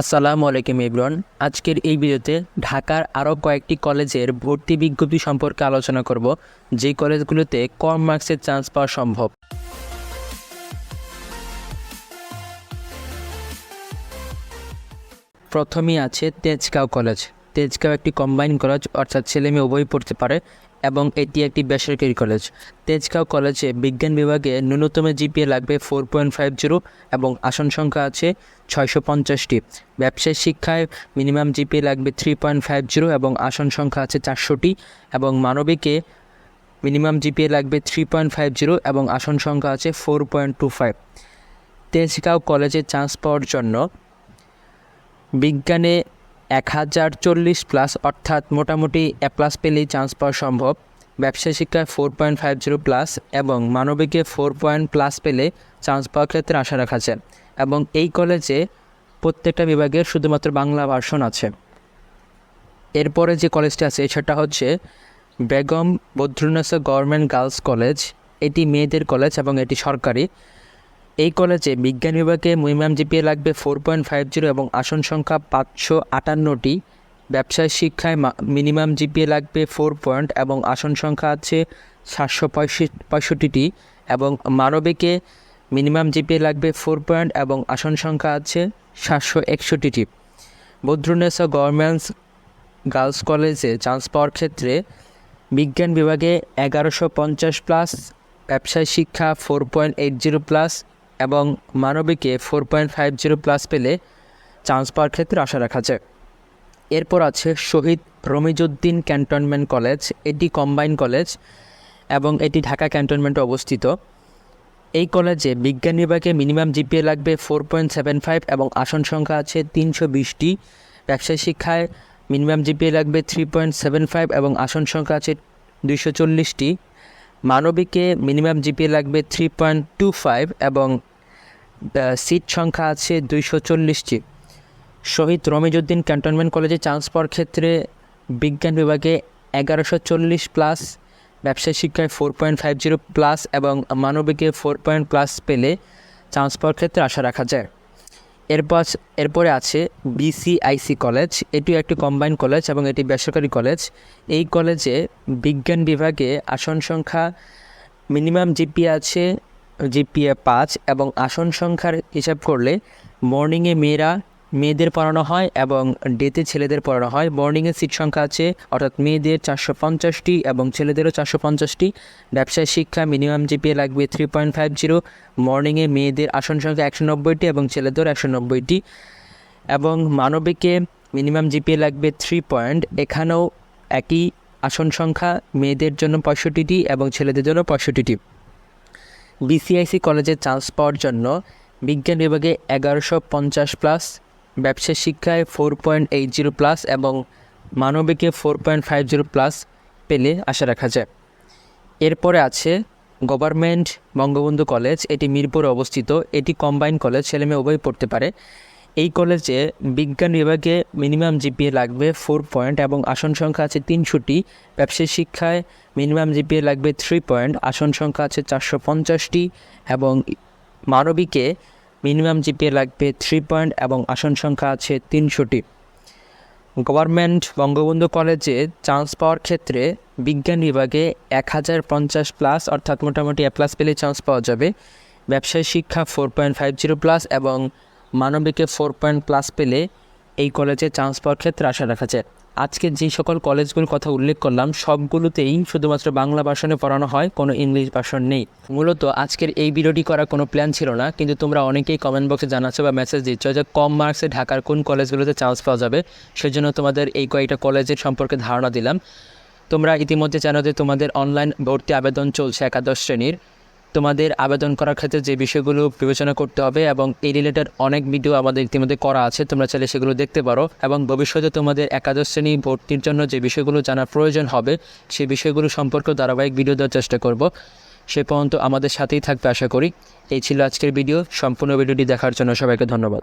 আসসালামু আলাইকুম ইবরন আজকের এই ভিডিওতে ঢাকার আরও কয়েকটি কলেজের ভর্তি বিজ্ঞপ্তি সম্পর্কে আলোচনা করব, যেই কলেজগুলোতে কম মার্কসের চান্স পাওয়া সম্ভব। প্রথমেই আছে তেজগাঁও কলেজ। তেজগাঁও একটি কম্বাইন কলেজ অর্থাৎ ছেলে মেয়ে উভয় পড়তে পারে এবং এটি একটি বেসরকারি কলেজ তেজগাঁও কলেজে বিজ্ঞান বিভাগে ন্যূনতম জিপিএ লাগবে ফোর পয়েন্ট ফাইভ জিরো এবং আসন সংখ্যা আছে ছয়শো পঞ্চাশটি। ব্যবসায় শিক্ষায় মিনিমাম জিপিএ লাগবে থ্রি পয়েন্ট ফাইভ জিরো এবং আসন সংখ্যা আছে চারশোটি এবং মানবিকে মিনিমাম জিপিএ লাগবে থ্রি পয়েন্ট ফাইভ জিরো এবং আসন সংখ্যা আছে four point two five Tejgaon কলেজে চান্স পাওয়ার জন্য বিজ্ঞানে এক হাজার চল্লিশ প্লাস অর্থাৎ মোটামুটি এ প্লাস পেলেই চান্স পাওয়া সম্ভব। ব্যবসা শিক্ষায় four point five zero plus এবং মানবিকে ফোর পয়েন্ট প্লাস পেলে চান্স পাওয়ার ক্ষেত্রে আশা রাখা যায়। এবং এই কলেজে প্রত্যেকটা বিভাগের শুধুমাত্র বাংলা ভার্সন আছে। এরপরে যে কলেজটি আছে, সেটা হচ্ছে Begum Badrunnesa government girls college. এটি মেয়েদের কলেজ এবং এটি সরকারি। এই কলেজে বিজ্ঞান বিভাগে মিনিমাম জিপিএ লাগবে ফোর পয়েন্ট ফাইভ জিরো এবং আসন সংখ্যা পাঁচশো আটান্নটি। ব্যবসায় শিক্ষায় মিনিমাম জিপিএ লাগবে ফোর পয়েন্ট এবং আসন সংখ্যা আছে সাতশো পঁয়ষট্টিটি এবং মানবিকে মিনিমাম জিপিএ লাগবে ফোর পয়েন্ট এবং আসন সংখ্যা আছে সাতশো একষট্টিটি। বদ্রুনেসা গভর্নমেন্টস গার্লস কলেজে চান্স পাওয়ার ক্ষেত্রে বিজ্ঞান বিভাগে এগারোশো পঞ্চাশ প্লাস, ব্যবসায় শিক্ষা four point eight zero plus এবং মানবিকে four point five zero plus পেলে চান্স পাওয়ার ক্ষেত্রে আশা রাখা যায়। এরপর আছে শহীদ রমিজুদ্দিন ক্যান্টনমেন্ট কলেজ, এটি কম্বাইন কলেজ এবং এটি ঢাকা ক্যান্টনমেন্টে অবস্থিত। এই কলেজে বিজ্ঞান বিভাগে মিনিমাম জিপিএ লাগবে ফোর পয়েন্ট সেভেন ফাইভ এবং আসন সংখ্যা আছে তিনশো বিশটি। ব্যবসায় শিক্ষায় মিনিমাম জিপিএ লাগবে থ্রি পয়েন্ট সেভেন ফাইভ এবং আসন সংখ্যা আছে দুইশো চল্লিশটি। মানবিকে মিনিমাম জিপিএ লাগবে থ্রি পয়েন্ট টু ফাইভ এবং সিট সংখ্যা আছে দুইশো চল্লিশটি শহীদ রমিজুদ্দিন ক্যান্টনমেন্ট কলেজে চান্স পাওয়ার ক্ষেত্রে বিজ্ঞান বিভাগে এগারোশো চল্লিশ প্লাস, ব্যবসায় শিক্ষায় four point five zero plus এবং মানবিকে ফোর পয়েন্ট প্লাস পেলে চান্স পাওয়ার ক্ষেত্রে আশা রাখা যায়। এরপর এরপরে আছে বিসিআইসি কলেজ এটি একটি কম্বাইন কলেজ এবং এটি বেসরকারি কলেজ এই কলেজে বিজ্ঞান বিভাগে আসন সংখ্যা মিনিমাম জিপিএ আছে জিপিএ পাঁচ এবং আসন সংখ্যার হিসাব করলে মর্নিংয়ে মেয়েরা মেয়েদের পড়ানো হয় এবং ডেতে ছেলেদের পড়ানো হয়। মর্নিংয়ে সিট সংখ্যা আছে, অর্থাৎ মেয়েদের চারশো পঞ্চাশটি এবং ছেলেদেরও চারশো পঞ্চাশটি। ব্যবসায় শিক্ষা মিনিমাম জিপিএ লাগবে থ্রি পয়েন্ট ফাইভ জিরো মর্নিংয়ে মেয়েদের আসন সংখ্যা একশো নব্বইটি এবং ছেলেদের একশো নব্বইটি। এবং মানবিকে মিনিমাম জিপিএ লাগবে থ্রি পয়েন্ট এখানেও একই আসন সংখ্যা, মেয়েদের জন্য পঁয়ষট্টিটি এবং ছেলেদের জন্য পঁয়ষট্টিটি। বিসিআইসি কলেজে চান্স পাওয়ার জন্য বিজ্ঞান বিভাগে এগারোশো পঞ্চাশ প্লাস ব্যবসা শিক্ষায় four point eight zero plus এবং মানবিকে four point five zero plus পেলে আশা রাখা যায়। এরপরে আছে গভর্নমেন্ট বঙ্গবন্ধু কলেজ, এটি মিরপুরে অবস্থিত। এটি কম্বাইন কলেজ ছেলেমেয়ে উভয় পড়তে পারে। এই কলেজে বিজ্ঞান বিভাগে মিনিমাম জিপিএ লাগবে ফোর পয়েন্ট এবং আসন সংখ্যা আছে তিনশোটি। ব্যবসায়িক শিক্ষায় মিনিমাম জিপিএ লাগবে থ্রি পয়েন্ট আসন সংখ্যা আছে চারশো পঞ্চাশটি এবং মানবিকে মিনিমাম জিপিএ লাগবে থ্রি পয়েন্ট এবং আসন সংখ্যা আছে তিনশোটি। গভর্নমেন্ট বঙ্গবন্ধু কলেজে চান্স পাওয়ার ক্ষেত্রে বিজ্ঞান বিভাগে এক হাজার পঞ্চাশ প্লাস অর্থাৎ মোটামুটি এ প্লাস পেলে চান্স পাওয়া যাবে। ব্যবসায় শিক্ষা four point five zero plus এবং মানবিকে ফোর পয়েন্ট প্লাস পেলে এই কলেজে চান্স পাওয়ার ক্ষেত্রে আশা রাখা যায়। আজকে যে সকল কলেজগুলোর কথা উল্লেখ করলাম সবগুলোতেই শুধুমাত্র বাংলা ভাষণে পড়ানো হয়, কোনো ইংলিশ ভাষণ নেই। মূলত আজকের এই ভিডিওটি করার কোনো প্ল্যান ছিল না, কিন্তু তোমরা অনেকেই কমেন্ট বক্সে জানাচ্ছ বা মেসেজ দিচ্ছ যে কম মার্কসে ঢাকার কোন কলেজগুলোতে চান্স পাওয়া যাবে। সেজন্য তোমাদের এই কয়েকটা কলেজের সম্পর্কে ধারণা দিলাম। তোমরা ইতিমধ্যে জানো যে তোমাদের অনলাইন ভর্তি আবেদন চলছে একাদশ শ্রেণির। তোমাদের আবেদন করার ক্ষেত্রে যে বিষয়গুলো বিবেচনা করতে হবে এবং এই রিলেটেড অনেক ভিডিও আমাদের ইতিমধ্যে করা আছে, তোমরা চাইলে সেগুলো দেখতে পারো এবং ভবিষ্যতে তোমাদের একাদশ শ্রেণি ভর্তির জন্য যে বিষয়গুলো জানার প্রয়োজন হবে সেই বিষয়গুলো সম্পর্কে ধারাবাহিক ভিডিও দেওয়ার চেষ্টা করব। সে পর্যন্ত আমাদের সাথেই থাকবে, আশা করি। এই ছিল আজকের ভিডিও সম্পূর্ণ ভিডিওটি দেখার জন্য সবাইকে ধন্যবাদ।